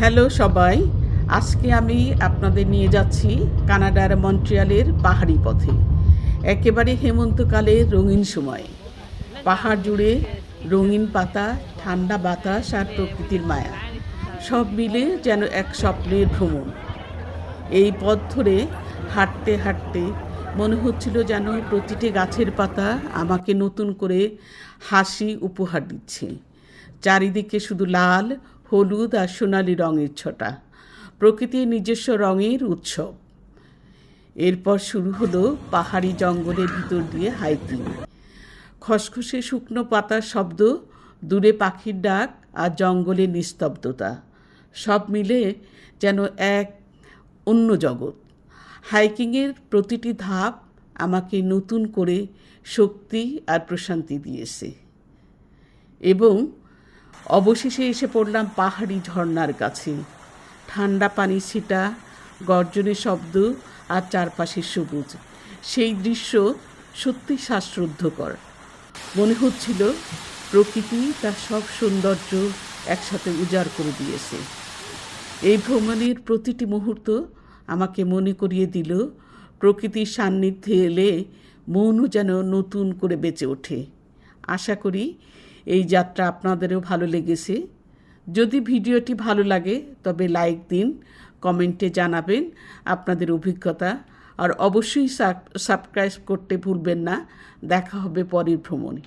Hello সবাই, আজকে আমি আপনাদের নিয়ে যাচ্ছি কানাডার মন্ট্রিয়ালের পাহাড়ি পথে। একেবারে হেমন্তকালের রঙিন সময়। পাহাড় জুড়ে রঙিন পাতা, ঠান্ডা বাতাস আর প্রকৃতির মায়া। সব মিলে যেন এক স্বপ্নের ভ্রমণ। এই পথ ধরে হাঁটতে হাঁটতে মনে হচ্ছিল যেন প্রতিটি গাছের পাতা আমাকে নতুন করে হাসি উপহার দিচ্ছে। চারিদিকে শুধু লাল হলুদ আর সোনালি রঙের ছটা। প্রকৃতির নিজস্ব রঙের উৎসব। এরপর শুরু হলো পাহাড়ি জঙ্গলের ভিতর দিয়ে হাইকিং খসখসে শুকনো পাতার শব্দ, দূরে পাখির ডাক আর জঙ্গলের নিস্তব্ধতা। সব মিলে যেন এক অন্য জগৎ। হাইকিংয়ের প্রতিটি ধাপ আমাকে নতুন করে শক্তি আর প্রশান্তি দিয়েছে। এবং অবশেষে এসে পড়লাম পাহাড়ি ঝর্নার কাছে। ঠান্ডা পানি ছিটা, গর্জনের শব্দ আর চারপাশে সবুজ। সেই দৃশ্য সত্যি শ্বাসরুদ্ধকর। মনে হচ্ছিল প্রকৃতি তার সব সৌন্দর্য একসাথে উজাড় করে দিয়েছে। এই ভ্রমণের প্রতিটি মুহূর্ত আমাকে মনে করিয়ে দিল, প্রকৃতির সান্নিধ্যে এলে মনও যেন নতুন করে বেঁচে ওঠে। আশা করি এই যাত্রা আপনাদেরও ভালো লেগেছে। যদি ভিডিওটি ভালো লাগে, তবে লাইক দিন, কমেন্টে জানাবেন আপনাদের অভিজ্ঞতা। আর অবশ্যই সাবস্ক্রাইব করতে ভুলবেন না। দেখা হবে পরের ভ্রমণে।